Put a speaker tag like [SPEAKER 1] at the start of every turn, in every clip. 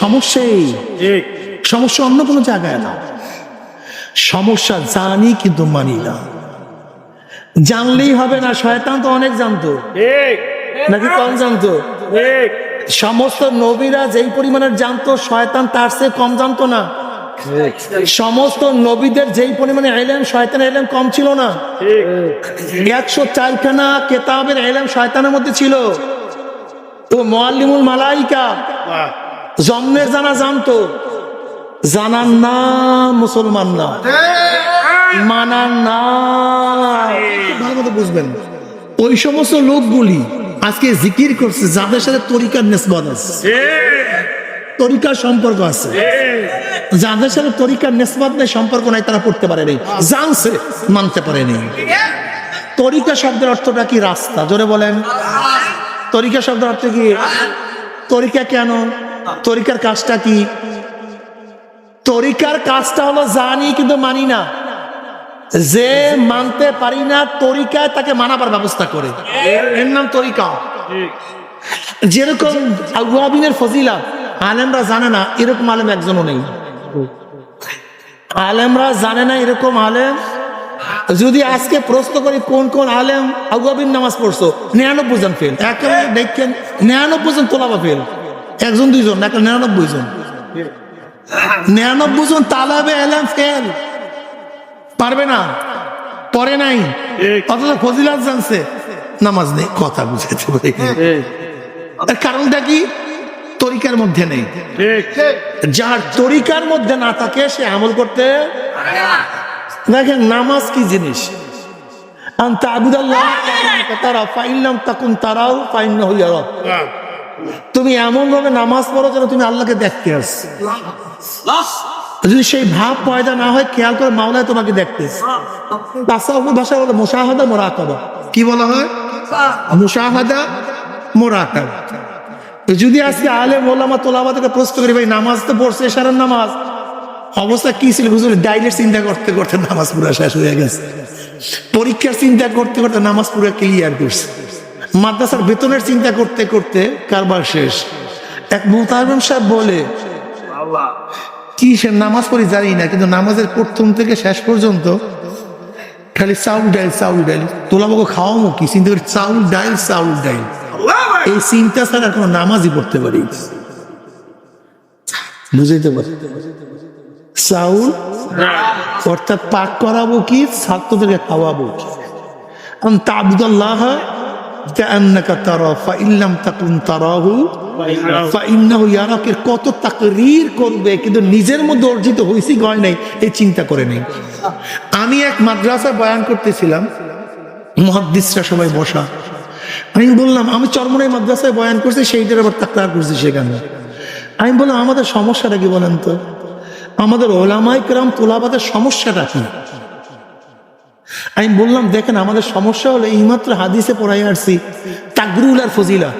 [SPEAKER 1] সমস্যা এই। সমস্যা অন্য কোনো জায়গায় না। সমস্যা জানি কিন্তু মানি না। জানলেই হবে না শয়তান তো অনেক জানতো। নাকি কম জানতো? সমস্ত নবীরা যেই পরিমাণের জানতো শয়তান তার চেয়ে কম জানতো না। সমস্ত নবীদের যেই পরিমাণে এলেম শয়তান এলেম কম ছিল না। একশো চারখানা কেতাবের এলেম শয়তানের মধ্যে ছিল। তো মোয়াল্লিমুল মালাইকা জন্মের জানা জানতো। জানার না মুসলমান না। মানার না কথা বুঝবেন। ওই সমস্ত লোকগুলি আজকে জিকির করছে, যাদের সাথে তরিকার নেসবত আছে। তরিকার সম্পর্ক আছে। যাদের সাথে তরিকার নেসবত নেই, সম্পর্ক নাই, তারা পড়তে পারেনি। জানছে, মানতে পারেনি। তরিকা শব্দের অর্থটা কি রাস্তা? জোরে বলেন। তরিকা শব্দের অর্থ কি? তরিকা কেন? তরিকার কাজটা কি? তরিকার কাজটা হলো জানি কিন্তু মানি না। যে মানতে পারি না, তরিকায় তাকে মানাবার ব্যবস্থা করে। এর নাম তরিকা। যেরকম আগুয়াবিনের ফজিলা, আলেমরা জানে না, এরকম আলেম একজনও নেই। আলেমরা জানে না এরকম আলেম। যদি আজকে প্রশ্ন করি, কোন কোন আলেম আগুয়াবিন নামাজ পড়ছো? নিরানব্বই জন ফেল একেবারে দেখেন, নিরানব্বই জন তোলাবা ফেল একজন, দুইজন, না একটা নিরানব্বই জন। নিরানব্বই জন তালাবে এলেম ফেল। পারবে না? পরে নাই। অথচ ফজিলাত জানছে, নামাজ নেই, কথা বুঝাতে পারি কারণটা কি? তরিকার মধ্যে নেই। যার তরিকার মধ্যে না থাকে, সে আমল করতে দেখেন, নামাজ কি জিনিস? তারা তাকুন তারাও, ফাইন হইয়া তুমি এমন ভাবে নামাজ পড়ো যেন তুমি আল্লাহকে দেখতে আস। যদি সেই ভাব পয়দা না হয়, খেয়াল করে মাওলায় তোমাকে দেখতে তাসাউফের ভাষা বলে মুশাহাদা, মোরাকাবা। কি বলা হয়? মুশাহাদা, মোরাকাবা। যদি আজকে আলে মোলামা তোলাবা থেকে প্রশ্ন করি, ভাই, নামাজ তো পড়ছে, এশারের নামাজ। অবস্থা কি ছিল? বুঝলি ডাইলের চিন্তা করতে করতে নামাজ পুরো শেষ হয়ে গেছে। পরীক্ষার চিন্তা করতে করতে নামাজ পুরো ক্লিয়ার করছে। মাদ্রাসার বেতনের চিন্তা করতে করতে কারবার শেষ। এক মোতারম সাহেব বলে কি সে নামাজ পড়ি জানি না কিন্তু নামাজের প্রথম থেকে শেষ পর্যন্ত খালি চাউল ডাইল চাউল ডাইল। তোলাবাকে খাওয়াবো কি? চিন্তা করি চাউল ডাইল চাউল ডাইল। এই চিন্তা ছাড়া কোনো নামাজই পড়তে পারি। বুঝাইতে পারি? চাউল অর্থাৎ পাক করাবো কি? ছাত্রদেরকে খাওয়াবো কি? আম তাবুদাল্লাহ কত তাকরীর করবে, কিন্তু নিজের মধ্যে অর্জিত হইছি গয় নাই চিন্তা করে নেই। আমি এক মাদ্রাসা বয়ান করতেছিলাম, মহাদ্দিসরা সবাই বসা। আমি বললাম, আমি চরমনাই মাদ্রাসায় বয়ান করছি সেইটার আবার তাকরার করছি সেখানে। আমি বললাম, আমাদের সমস্যাটা কি বলেন তো? আমাদের ওলামাই কেরাম তোলাবাদের সমস্যাটা কি? আমি বললাম দেখেন আমাদের সমস্যা হলো এইমাত্র হাদিসে পড়াই আসছি তাকরুল আর ফজিলা।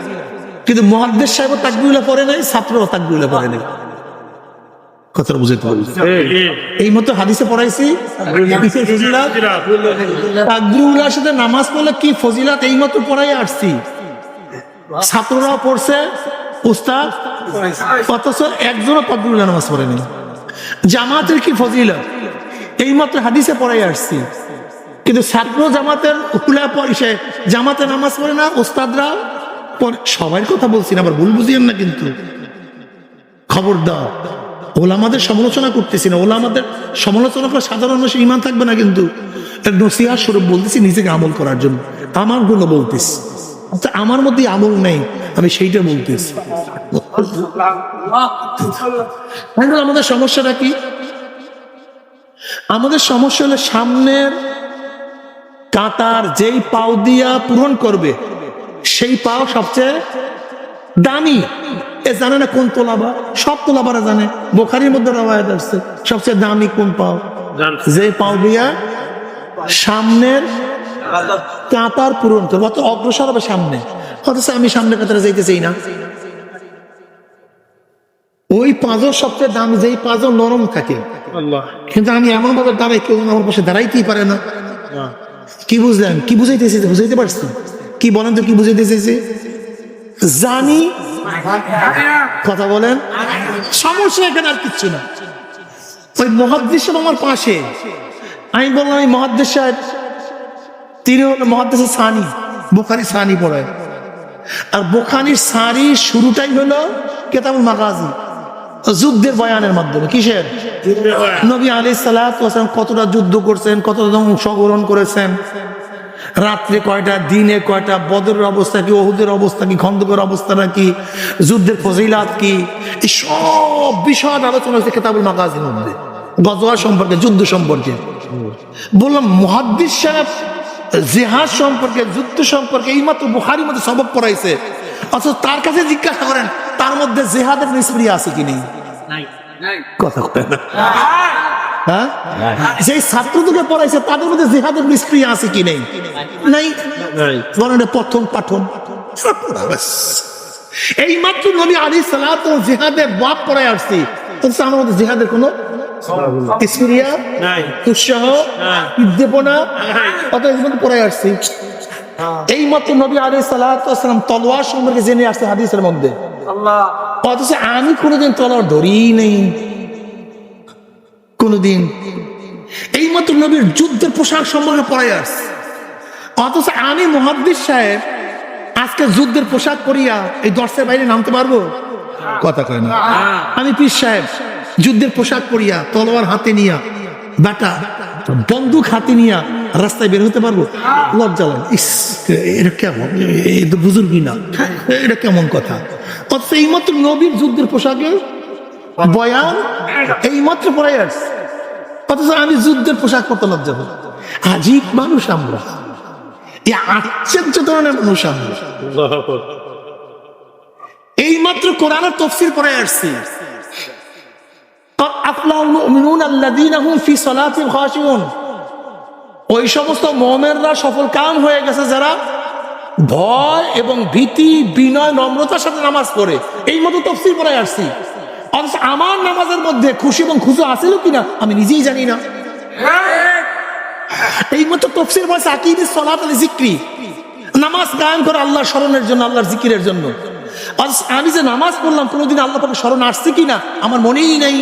[SPEAKER 1] কিন্তু মহাদ্দেশ সাহেব তাকরুল্লাহ পড়ে নাই ছাত্রও তাকরুল্লাহ পড়ে নাই। কথাটা বুঝতে পারি এই মতো হাদিসে পড়াইছি হাদিসের সাথে নামাজ পড়লে কি ফজিলাত এই মতো পড়াই আসছি? ছাত্ররাও পড়ছে উস্তাদ অথচ একজনও তাকরুল্লাহ নামাজ পড়ে নেই। জামাতের কি ফজিলত? এই মাত্র হাদিসে পড়াই আসছি। কিন্তু ছাত্র জামাতের উকুলা পয়সে জামাতে নামাজ পড়ে না ওস্তাদরা পড়ে সবার কথা বলছি না, আবার ভুল বুঝিয়েন না কিন্তু। খবর দাও। ওলামাদের সমালোচনা করতেছি না, ওলামাদের সমালোচনা করে সাধারণ মানুষের ইমান থাকবে না কিন্তু। নসিহা স্বরূপ বলতেছি, নিজেকে আমল করার জন্য। আমারগুলো বলতেছি। আচ্ছা আমার মধ্যে আমল নেই, আমি সেইটা বলতেছি। আমাদের সমস্যাটা কি? আমাদের সমস্যা হলো সামনের কাতার যেই পাও দিয়া পূরণ করবে সেই পাও সবচেয়ে দামি। এ জানে না কোন তোলাবা? সব তোলাবারা জানে। বোখারির মধ্যে রবায়ত আসছে সবচেয়ে দামি কোন পাও? যে পাও দিয়া সামনের কাতার পূরণ করবে অত অগ্রসর হবে সামনে। অথচ আমি সামনে কাতারে যাইতে চাই না। ওই পাঁজর সবচেয়ে দামি যেই পাঁজর নরম থাকে। কিন্তু আমি এমন ভাবে দাঁড়াই কেউ আমার পাশে দাঁড়াইতেই পারে না। কি বুঝলেন? কি বুঝাইতেছি? বুঝাইতে পারছি? কি বলেন তো কি বুঝাইতেছি জানি। কথা বলেন। সমস্যা এখানে আর কিচ্ছু না। ওই মহাদ্দেশ আমার পাশে। আমি বললাম মহাদ্দেশ তিনি হলো মহাদ্দেশের সানি বোখারি সানি পড়ায়। আর বোখানির সারি শুরুটাই হলো কেতাবুল মাগাজি। যুদ্ধের বয়ানের মাধ্যমে কিসের? নবী আলি সালাম কতটা যুদ্ধ করছেন কতটা অংশগ্রহণ করেছেন? রাত্রে কয়টা দিনে কয়টা বদরের অবস্থা কি ওহুদের অবস্থা কি খন্দকের অবস্থা নাকি যুদ্ধের ফজিলাত কি? সব বিষয় আলোচনা হচ্ছে কেতাবুল মাগাজির মধ্যে গজওয়া সম্পর্কে যুদ্ধ সম্পর্কে। বললাম মহাদ্দিস সাহেব জেহাদ সম্পর্কে যুদ্ধ সম্পর্কে এইমাত্র বুখারির মধ্যে সবক পড়াইছে। অথচ তার কাছে জিজ্ঞাসা করেন তার মধ্যে জেহাদের নিষ্পরি আছে কি নেই? কথা হ্যাঁ? ছাত্রদেরকে পড়াইছে তাদের মধ্যে জেহাদের আছে কি নেই? নাই। বলেন প্রথম পাঠন। এই মাত্র নবী আলী সালাত জেহাদের বাপ পড়ায় আসছি। অথচ আমার মধ্যে জেহাদের কোনো উৎসাহ। উদ্দীপনা অত মধ্যে আসছি। এই মাত্র নবী আলী সালাম তলোয়ার সম্পর্কে জেনে আসছে হাদিসের মধ্যে। অথচ আমি কোনোদিন তলোয়ার ধরিই নেই। কোনোদিন। এই মাত্র নবীর যুদ্ধের পোশাক সম্পর্কে পড়াই আসছে অথচ আমি মহাদ্দিস সাহেব আজকে যুদ্ধের পোশাক পরিয়া এই দর্শের বাইরে নামতে পারব? কথা কয় না। আমি পীর সাহেব যুদ্ধের পোশাক পরিয়া তলোয়ার হাতে নিয়া বাটা বন্দুক হাতে নিয়া রাস্তায় বের হতে পারব? লজ্জা লাগে। ইস, এটা কেমন? এটা বুজুর্গি না। এটা কেমন কথা? অথচ এইমাত্র নবীর যুদ্ধের পোশাকে বয়ান এইমাত্র পড়াই আসছে। অথচ আমি যুদ্ধের পোশাক পরতে লজ্জা পাই আজীব মানুষ আমরা। এই আশ্চর্য ধরনের মানুষ আমরা। এইমাত্র কোরআনের তফসির পড়াই আসছি। আফলাহ মুমিনুন আল্লাযীনা হুম ফি সলাতিহিম খাশিউন। ওই সমস্ত মোমেনরা সফল কাম হয়ে গেছে যারা ভয় এবং ভীতি, বিনয়, নম্রতার সাথে নামাজ পড়ে। এই মতো তফসিল পড়ে আসছি। অথচ আমার নামাজের মধ্যে খুশি এবং খুশি আছিল কিনা আমি নিজেই জানি না। এই মতো তফসিল বলছে আকিদি সলাত আলী জিক্রি। নামাজ কায়েম করে আল্লাহ স্মরণের জন্য, আল্লাহর জিকিরের জন্য। অথচ আমি যে নামাজ পড়লাম, কোনোদিন আল্লাহ পাকে স্মরণ আসছে কিনা আমার মনেই নাই।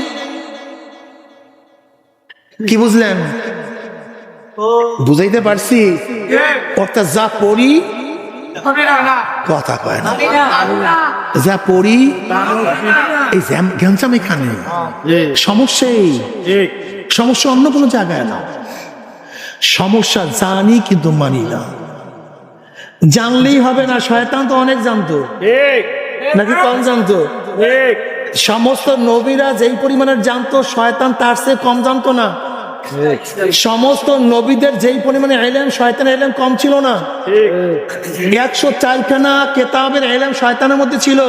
[SPEAKER 1] কি বুঝলেন? বুঝাইতে পারছি? অর্থাৎ যা পড়ি কথা কয় না। যা পড়ি এই এখানে। সমস্যা সমস্যা অন্য কোনো জায়গায় না। সমস্যা জানি কিন্তু মানি না। জানলেই হবে না শয়তান তো অনেক জানতো। নাকি কম জানতো? সমস্ত নবীরা যেই পরিমাণের জানতো শয়তান তার চেয়ে কম জানতো না। সমস্ত নবীদের যেই পরিমাণে এলেম শয়তান এলেম কম ছিল না? একশো চারখানা কেতাবের এলেম শয়তানের মধ্যে ছিল।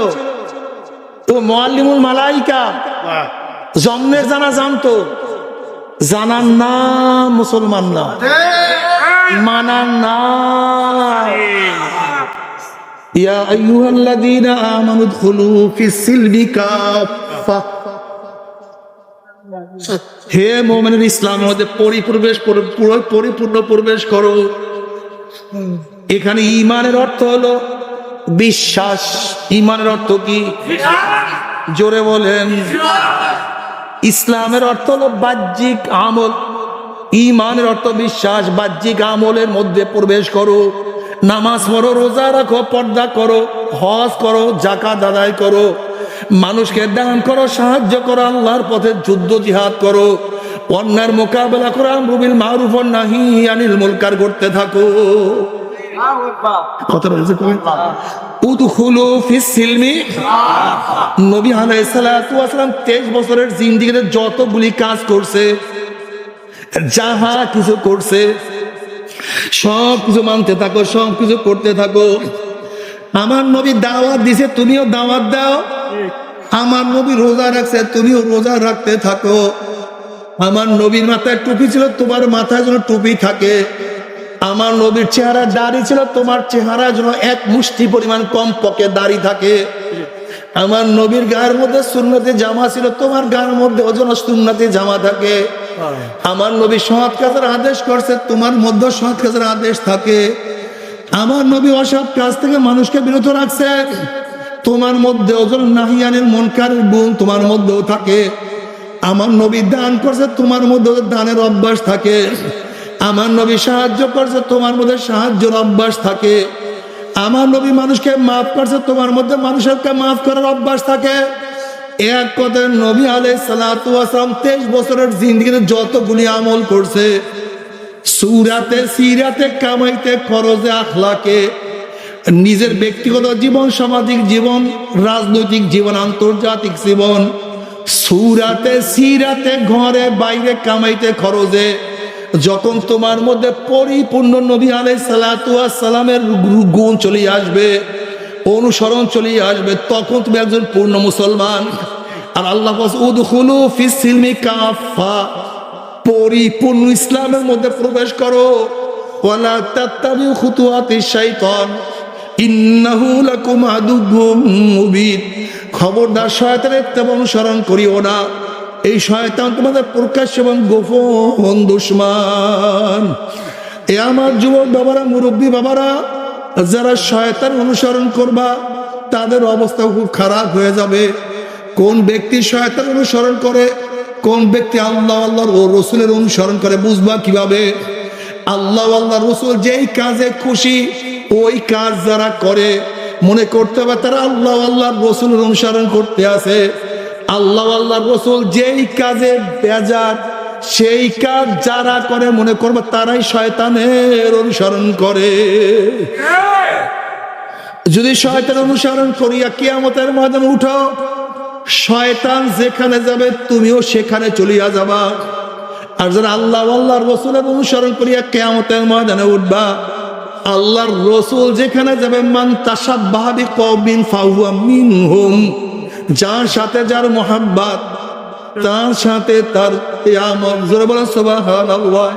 [SPEAKER 1] তো মোয়াল্লিমুল মালাইকা জন্মের জানা জানতো। জানার না মুসলমান না। মানার না ইয়া আইয়ুহাল্লাযীনা আমানু দুখুলু ফিস সিলমি কাফা হে মোমেনের ইসলামের মধ্যে পরিপ্রবেশ, পুরো- পুরো পরিপূর্ণ প্রবেশ করো। এখানে ইমানের অর্থ হলো বিশ্বাস। ইমানের অর্থ কি? জোরে বলেন। ইসলামের অর্থ হলো বাহ্যিক আমল। ইমানের অর্থ বিশ্বাস। বাহ্যিক আমলের মধ্যে প্রবেশ করো। নামাজ পড়ো, রোজা রাখো, পর্দা করো, হজ করো জাকাত আদায় করো। মানুষকে দান করো সাহায্য করো আল্লাহর পথে যুদ্ধ জিহাদ করো। অন্যার মোকাবেলা করো আমরুবিল মারুফ নাহি আনিল মুলকার করতে থাকো। বুঝতে পারলেন? উদখুলু ফিস সিলমি। নবী আলাইহিস সালাতু ওয়াস সালাম 23 বছরের জিন্দেগিতে যতগুলি কাজ করছে যাহা কিছু করছে সব কিছু মানতে থাকো সব কিছু করতে থাকো। আমার নবী দাওয়াত দিছে তুমিও দাওয়াত দাও। আমার নবী রোজা রাখছে, তুমিও রোজা রাখতে থাকো। আমার নবীর মাথায় টুপি ছিল, তোমার মাথায় যেন টুপি থাকে। আমার নবীর চেহারা দাড়ি ছিল, তোমার চেহারা যেন এক মুষ্টি পরিমাণ কম পকে দাড়ি থাকে। আমার নবীর গায়ের মধ্যে সুন্নতি জামা ছিল, তোমার গায়ের মধ্যে ওজন সুন্নতি জামা থাকে। আমার নবী সৎ কাজের আদেশ করছে, তোমার মধ্যে সৎ কাজের আদেশ থাকে। আমার নবী অসৎ কাজ থেকে মানুষকে বিরত রাখছে। তোমার মধ্যে ওজন নাহিয়ানের মনকারের গুণ তোমার মধ্যেও থাকে। আমার নবী দান করছে, তোমার মধ্যে দানের অভ্যাস থাকে। আমার নবী সাহায্য করছে, তোমার মধ্যে সাহায্যের অভ্যাস থাকে। আমার নবী মানুষকে মাফ করছে, তোমার মধ্যে মানুষকে মাফ করার অভ্যাস থাকে। এক কথায় নবী আলাই সালাম তেইশ বছরের জিন্দিগিতে যতগুলি আমল করছে, সুরাতে, সিরাতে কামাইতে খরচে আখলাকে নিজের ব্যক্তিগত জীবন, সামাজিক জীবন, রাজনৈতিক জীবন, আন্তর্জাতিক জীবন, সুরাতে, সিরাতে, ঘরে, বাইরে, কামাইতে, খরচে, যখন তোমার মধ্যে পরিপূর্ণ নবী আলাই সালামের গুণ চলে আসবে, অনুসরণ চলে আসবে, তখন তুমি একজন পূর্ণ মুসলমান। আর আল্লাহ পরিপূর্ণ ইসলামের মধ্যে প্রবেশ করো। ওয়ালা তাত্তাবিউ খুতুয়াতি শাইতান। ইন্নাহু লাকুম আদুব্বুম খবরদার শয়তানের তেমন অনুসরণ করিও না। এই শয়তান তোমাদের প্রকাশ্য এবং গোপন দুশ্মন। এ আমার যুবক বাবারা, মুরব্বী বাবারা, যারা শয়তান অনুসরণ করবা, তাদের অবস্থা খুব খারাপ হয়ে যাবে। কোন ব্যক্তি শয়তান অনুসরণ করে, কোন ব্যক্তি আল্লাহ আল্লাহর ও রসুলের অনুসরণ করে, বুঝবা কীভাবে? আল্লাহ আল্লাহ রসুল যেই কাজে খুশি ওই কাজ যারা করে, মনে করতে হবে তারা আল্লাহ আল্লাহর রসুলের অনুসরণ করতে আছে। আল্লাহ আল্লাহ রসুল যেই কাজে বেজার, সেই কাজ যারা করে, মনে করবে তারাই শয়তানের অনুসরণ করে। যদি শয়তান অনুসরণ করিয়া কিয়ামতের ময়দান উঠো, শয়তান যেখানে যাবে, তুমিও সেখানে চলিয়া যাবা। আর যারা আল্লাহ আল্লাহর রসুলের অনুসরণ করিয়া কেয়ামতের ময়দানে উঠবা আল্লাহর রসুল যেখানে যাবে মান তাসাদ যার সাথে যার মোহাব্বাত তার সাথে তার সুবহানাল্লাহ।